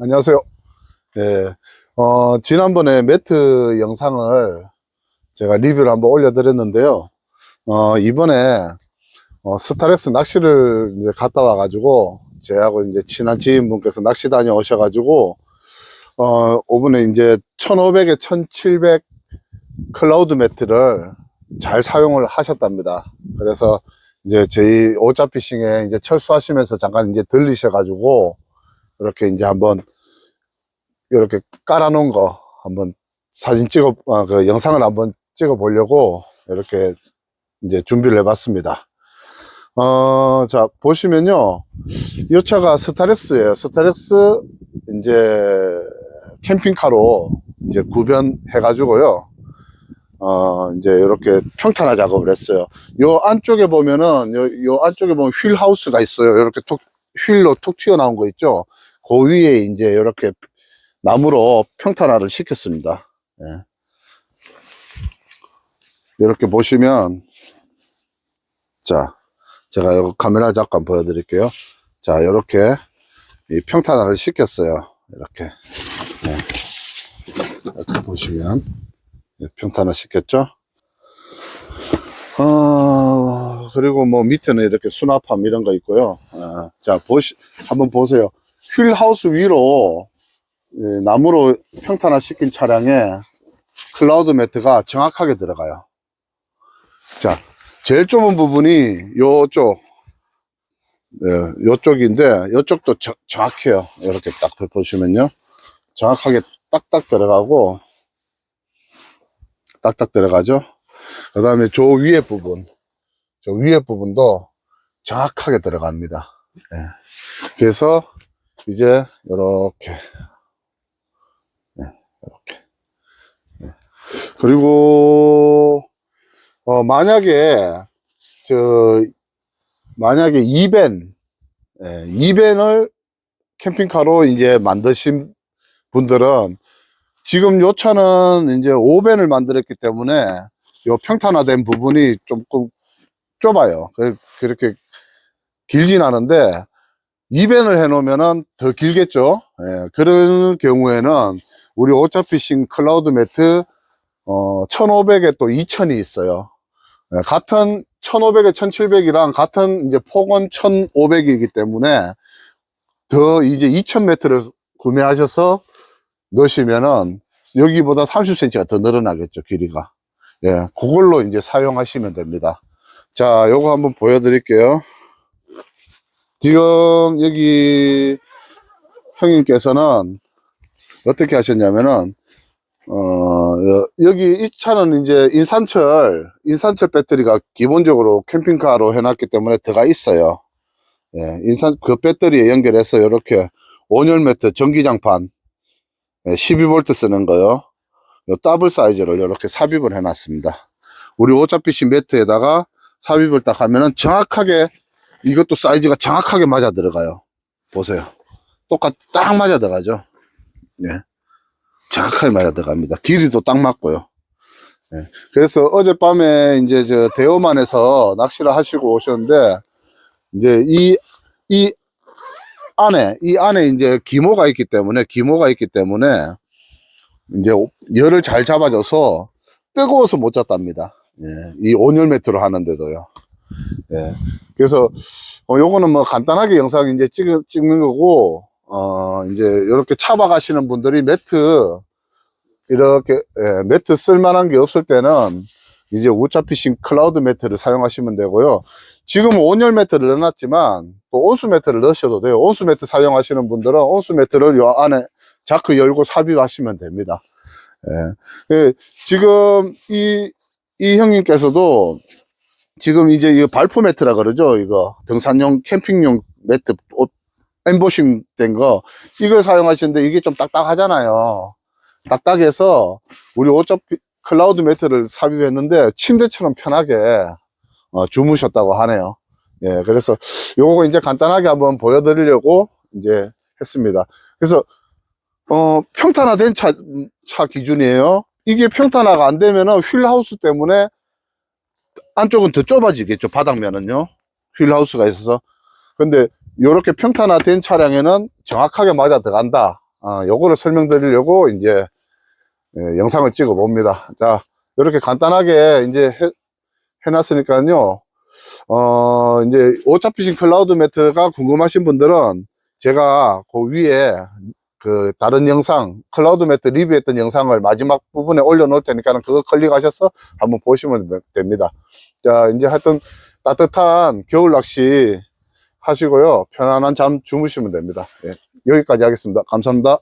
안녕하세요. 네, 어, 지난번에 매트 영상을 제가 리뷰를 한번 올려드렸는데요. 어, 이번에 어, 스타렉스 낚시를 이제 갔다 와가지고 제하고 이제 친한 지인분께서 낚시 다녀오셔가지고 어, 이번에 이제 1500에 1700 클라우드 매트를 잘 사용을 하셨답니다. 그래서 이제 저희 오자피싱에 이제 철수하시면서 잠깐 이제 들리셔가지고 이렇게 이제 한번 이렇게 깔아놓은 거 한번 사진 찍어 아, 그 영상을 한번 찍어 보려고 이렇게 이제 준비를 해봤습니다. 어, 자 보시면요, 이 차가 스타렉스예요. 스타렉스 이제 캠핑카로 이제 구변해가지고요. 어, 이제 이렇게 평탄화 작업을 했어요. 요 안쪽에 보면은, 요, 요 안쪽에 보면 휠 하우스가 있어요. 이렇게 톡, 휠로 툭 튀어나온 거 있죠? 그 위에 이제 이렇게 나무로 평탄화를 시켰습니다. 예. 이렇게 보시면, 자, 제가 요 카메라 잠깐 보여드릴게요. 자, 이렇게 이 평탄화를 시켰어요. 이렇게. 예. 이렇게 보시면, 예, 평탄화 시켰죠? 어, 그리고 뭐 밑에는 이렇게 수납함 이런 거 있고요. 아, 자, 보시, 한번 보세요. 휠 하우스 위로 예, 나무로 평탄화 시킨 차량에 클라우드 매트가 정확하게 들어가요. 자, 제일 좁은 부분이 요쪽, 예, 요쪽인데, 요쪽도 저- 정확해요. 이렇게 딱 보시면요. 정확하게 딱딱 들어가고, 딱딱 들어가죠. 그 다음에 저 위에 부분, 저 위에 부분도 정확하게 들어갑니다. 예. 그래서 이제 이렇게, 이렇게. 네. 그리고 어 만약에 저 만약에 이벤 예, 이벤을 캠핑카로 이제 만드신 분들은 지금 요 차는 이제 5벤을 만들었기 때문에 요 평탄화된 부분이 조금 좁아요. 그- 그렇게 길진 않은데 2벤을 해놓으면은 더 길겠죠. 예, 그런 경우에는 우리 오차피싱 클라우드 매트 어, 1500에 또 2000이 있어요. 예, 같은 1500에 1700이랑 같은 이제 폭은 1500이기 때문에 더 이제 2000 매트를 구매하셔서 넣으시면은 여기보다 30cm가 더 늘어나겠죠, 길이가. 예, 그걸로 이제 사용하시면 됩니다. 자, 요거 한번 보여드릴게요. 지금 여기 형님께서는 어떻게 하셨냐면은 어 여- 여기 이 차는 이제 인산철 인산철 배터리가 기본적으로 캠핑카로 해놨기 때문에 들어가 있어요. 예, 인산 그 배터리에 연결해서 이렇게 온열 매트 전기장판 12V 쓰는 거요. 요 더블 사이즈를 이렇게 삽입을 해놨습니다. 우리 오차피시 매트에다가 삽입을 딱 하면은 정확하게 이것도 사이즈가 정확하게 맞아 들어가요. 보세요. 똑같 딱 맞아 들어가죠. 예. 정확하게 맞아 들어갑니다. 길이도 딱 맞고요. 예. 그래서 어젯밤에 이제 저 대호만에서 낚시를 하시고 오셨는데 이제 이, 이 안에, 이 안에 이제 기모가 있기 때문에, 기모가 있기 때문에 이제 열을 잘 잡아줘서 뜨거워서 못 잤답니다. 예. 이 온열 매트로 하는데도요. 예. 그래서 어, 요거는 뭐 간단하게 영상 이제 찍, 찍는 거고, 어, 이제 이렇게 차박하시는 분들이 매트, 이렇게, 예, 매트 쓸만한 게 없을 때는 이제 우차피싱 클라우드 매트를 사용하시면 되고요. 지금 온열 매트를 넣어놨지만 또 온수 매트를 넣으셔도 돼요. 온수 매트 사용하시는 분들은 온수 매트를 요 안에 자크 열고 삽입하시면 됩니다. 예. 예, 지금 이, 이 형님께서도 지금 이제 이 발포 매트라 그러죠. 이거 등산용 캠핑용 매트 옷 엠보싱 된 거 이걸 사용하시는데 이게 좀 딱딱하잖아요. 딱딱해서 우리 어차피 클라우드 매트를 삽입했는데 침대처럼 편하게 어, 주무셨다고 하네요. 예, 그래서 요거 이제 간단하게 한번 보여드리려고 이제 했습니다. 그래서 어, 평탄화된 차, 차 기준이에요. 이게 평탄화가 안 되면은 휠하우스 때문에 안쪽은 더 좁아지겠죠. 바닥면은요. 휠하우스가 있어서. 근데 이렇게 평탄화된 차량에는 정확하게 맞아 들어간다. 아, 요거를 설명드리려고 이제 예, 영상을 찍어 봅니다. 자, 이렇게 간단하게 이제 해, 해놨으니까요. 어, 이제 오차피싱 클라우드 매트가 궁금하신 분들은 제가 그 위에 그 다른 영상, 클라우드 매트 리뷰했던 영상을 마지막 부분에 올려놓을 테니까 그거 클릭하셔서 한번 보시면 됩니다. 자, 이제 하여튼 따뜻한 겨울 낚시 하시고요. 편안한 잠 주무시면 됩니다. 예, 여기까지 하겠습니다. 감사합니다.